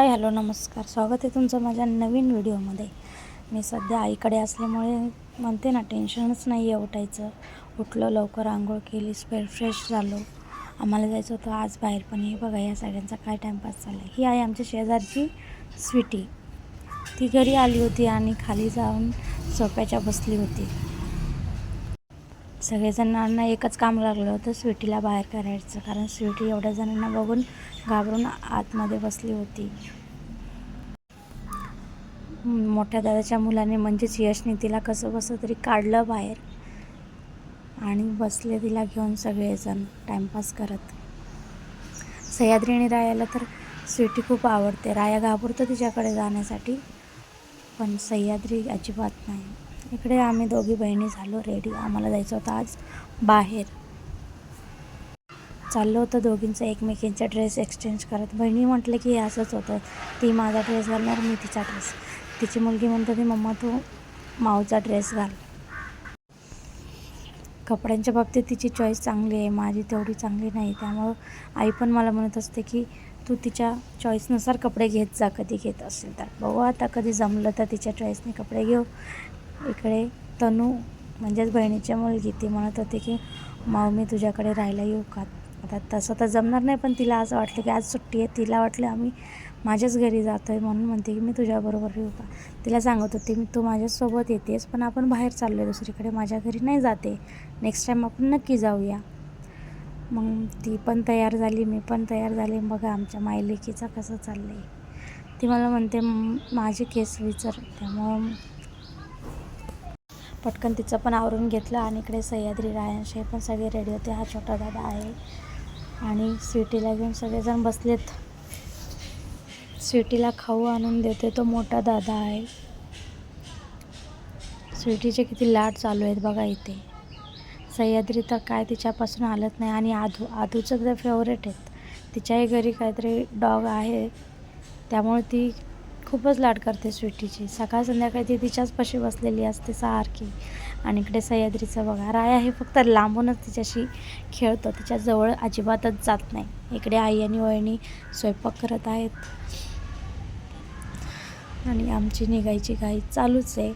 Hi hello नमस्कार. स्वागत आहे तुमचं माझ्या नवीन व्हिडिओमध्ये. मी सध्या आईकडे असल्यामुळे म्हणते ना टेन्शनच नाही आहे उठायचं. उठलं लवकर आंघोळ केली स्पेल फ्रेश झालो. आम्हाला जायचं होतं आज बाहेर पण हे बघा या सगळ्यांचा काय टाईमपास झाला ही आहे आमच्या शेजारची स्वीटी ती घरी आली होती आणि खाली जाऊन सोप्याच्या बसली होती. सगळेजणांना एकच काम लागलं होतं स्वीटीला बाहेर करायचं. कारण स्वीटी एवढ्या जणांना बघून घाबरून आतमध्ये बसली होती. मोठ्या दादाच्या मुलाने म्हणजेच यशने तिला कसं बसं तरी काढलं बाहेर आणि बसले तिला घेऊन सगळेजण टाईमपास करत. सह्याद्रीने रायाला तर स्वीटी खूप आवडते. राया घाबरतो तिच्याकडे जाण्यासाठी पण सह्याद्री अजिबात नाही. इकडे आम्ही दोघी बहिणी झालो रेडी. आम्हाला जायचं होतं आज बाहेर. चाललं होतं दोघींचं एकमेकींचा ड्रेस एक्सचेंज करत. बहिणी म्हटलं की हे असंच होतं. ती माझा ड्रेस घालणार मी तिचा ड्रेस तिची मुलगी म्हणते ती मम्मा तू माऊचा ड्रेस घाल. कपड्यांच्या बाबतीत तिची चॉईस चांगली आहे माझी तेवढी चांगली नाही. त्यामुळं आई पण मला म्हणत असते की तू तिच्या चॉईसनुसार कपडे घेत जा कधी घेत असेल तर. बघू आता कधी जमलं तर तिच्या चॉईसने कपडे घेऊ. इकडे तनू म्हणजेच बहिणीची मुलगी ती म्हणत होती की माऊ मी तुझ्याकडे राहायला येऊ का? आता तसं तर जमणार नाही पण तिला असं वाटलं की आज सुट्टी आहे तिला वाटलं आम्ही माझ्याच घरी जातो आहे म्हणून म्हणते की मी तुझ्याबरोबर येऊ का? तिला सांगत होती मी तू माझ्यासोबत येतेस पण आपण बाहेर चाललो आहे दुसरीकडे माझ्या घरी नाही जाते. नेक्स्ट टाईम आपण नक्की जाऊया. मग ती पण तयार झाली मी पण तयार झाले. बघा आमच्या मायलेकीचा कसं चाललं आहे ती मला म्हणते माझे केस विचार. त्यामुळं पटकन तिचं पण आवरून घेतलं आणि इकडे सह्याद्री रायांशी पण सगळे रेडी होते. हा छोटा दादा आहे. आणि स्वीटीला घेऊन सगळेजण बसलेत. स्वीटीला खाऊ आणून देते. तो मोठा दादा आहे. स्वीटीचे किती लाट चालू आहेत बघा इथे. सह्याद्री तर काय तिच्यापासून हालत नाही आणि आधू आधूचं तर फेवरेट आहेत. तिच्याही घरी काहीतरी डॉग आहे. त्यामुळे ती खूपच लाड करते स्वीटीची. सकाळ संध्याकाळी ती तिच्याच पशी बसलेली असते सारखी. आणि इकडे सह्याद्रीचं बघा राया हे फक्त लांबूनच तिच्याशी खेळतो. तिच्याजवळ अजिबातच जात नाही. इकडे आई आणि वहिनी स्वयंपाक करत आहेत. आणि आमची निघायची घाई चालूच आहे.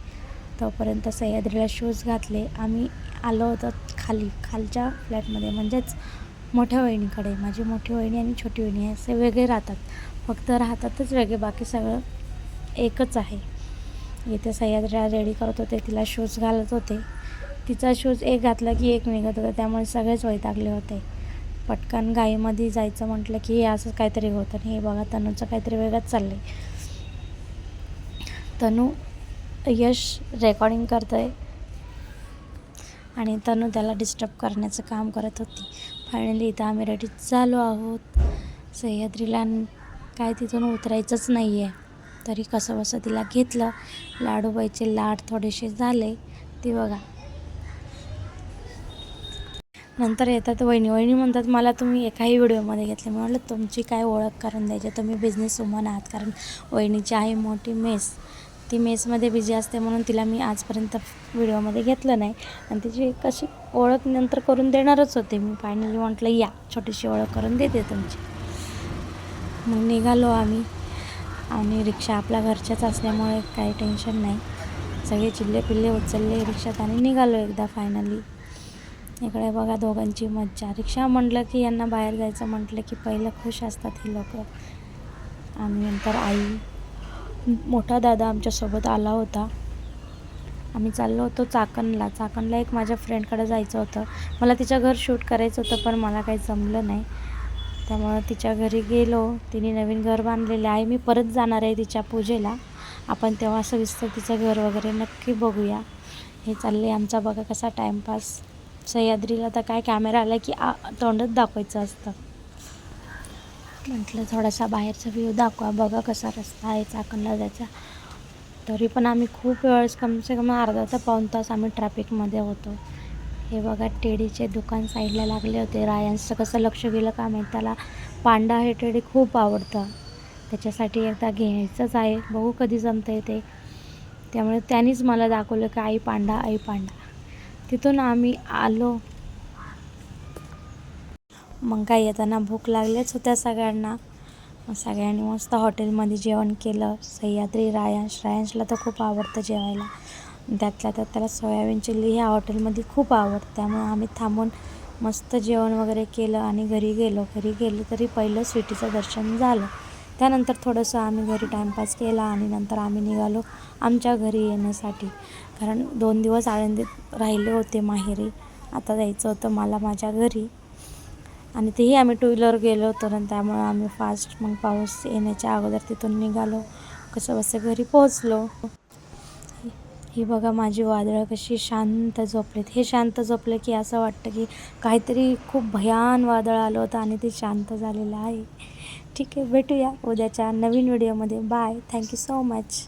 तोपर्यंत सह्याद्रीला शूज घातले. आम्ही आलो होतो खाली खालच्या फ्लॅटमध्ये म्हणजेच मोठ्या वहिनीकडे. माझी मोठी वहिनी आणि छोटी वहिनी असे वेगळे राहतात. फक्त राहतातच वेगळे. बाकी सगळं एकच आहे. इथे सह्याद्रीला रेडी करत होते तिला शूज घालत होते. तिचा शूज एक घातला की एक निघत होता. त्यामुळे सगळेच वैतागले होते. पटकन गाईमध्ये जायचं म्हटलं की हे असं काहीतरी होतं आणि हे बघा तनूचं काहीतरी वेगळंच चाललं आहे तनू यश रेकॉर्डिंग करतं आहे आणि तनू त्याला डिस्टर्ब करण्याचं काम करत होती. फायनली इथं आम्ही रेडी झालो आहोत. सह्याद्रीला काय तिथून उतरायचंच नाही आहे तरी कसं बसं तिला घेतलं. लाडूबाईचे लाड थोडेसे झाले. ते बघा. नंतर येतात वहिनी. वहिनी म्हणतात मला तुम्ही एकाही व्हिडिओमध्ये घेतले. मी म्हटलं तुमची काय ओळख करून द्यायची? तुम्ही बिझनेस वुमन आहात. कारण वहिनीची आहे मोठी मेस. ती मेसमध्ये बिझी असते म्हणून तिला मी आजपर्यंत व्हिडिओमध्ये घेतलं नाही. आणि तिची कशी ओळख नंतर करून देणारच होते मी. फायनली म्हटलं या. छोटीशी ओळख करून देते तुमची. मग निघालो आम्ही. आणि रिक्षा आपल्या घरच्याच असल्यामुळे काही टेन्शन नाही. सगळे चिल्ले पिल्ले उचलले रिक्षात आणि निघालो एकदा फायनली इकडे बघा दोघांची मज्जा. रिक्षा म्हटलं की यांना बाहेर जायचं म्हटलं की पहिलं खुश असतात ही लोक. आणि नंतर आई. मोठा दादा आमच्यासोबत आला होता. आम्ही चाललो होतो चाकणला. चाकणला एक माझ्या फ्रेंडकडे जायचं होतं. मला तिच्या घर शूट करायचं होतं पण मला काही जमलं नाही. त्यामुळं तिच्या घरी गेलो. तिने नवीन घर बांधलेले आहे. मी परत जाणार आहे तिच्या पूजेला. आपण तेव्हा सविस्तर तिचं घर वगैरे नक्की बघूया. हे चालले आमचा बघा कसा टाईमपास सह्याद्रीला तर काय कॅमेरा आला की आ तोंडच दाखवायचं असतं. म्हटलं थोडासा बाहेरचा व्ह्यू दाखवा. बघा कसा रस्ता आहे चाकणला जायचा तरी पण आम्ही खूप वेळेस कमसे कम अर्धा ते पाऊण तास आम्ही ट्रॅफिकमध्ये होतो. हे बघा टेडीचे दुकान साईडला लागले होते. रायांचं कसं लक्ष गेलं का माहीत? त्याला पांडा हे टेडी खूप आवडतं. त्याच्यासाठी एकदा घ्यायचंच आहे. बघू कधी जमतं आहे ते. त्यामुळे त्यांनीच मला दाखवलं की आई पांडा आई पांडा. तिथून आम्ही आलो. मग काय येताना भूक लागलीच होत्या सगळ्यांना. सगळ्यांनी मस्त हॉटेलमध्ये जेवण केलं. सह्याद्री रायांश. रायांशला तर खूप आवडतं जेवायला. त्यातल्या त्यात त्याला सोयाबीन चिल्ली ह्या हॉटेलमध्ये खूप आवडतं. त्यामुळे आम्ही थांबून मस्त जेवण वगैरे केलं आणि घरी गेलो. घरी गेलो तरी पहिलं स्वीटीचं दर्शन झालं. त्यानंतर थोडंसं आम्ही घरी टाईमपास केला आणि नंतर आम्ही निघालो आमच्या घरी येण्यासाठी. कारण दोन दिवस आळंदीत राहिले होते माहेरी. आता जायचं होतं मला माझ्या घरी. आणि तेही आम्ही टू व्हीलर गेलो होतो आणि त्यामुळं आम्ही फास्ट मग पाऊस येण्याच्या अगोदर तिथून निघालो. कसं बसं घरी पोहोचलो. ही बघा माझी वादळं कशी शांत झोपलीत. हे शांत झोपलं की असं वाटतं की काहीतरी खूप भयान वादळ आलं होतं आणि ते शांत झालेलं आहे. ठीक आहे भेटूया उद्याच्या नवीन व्हिडिओमध्ये. बाय. Thank you so much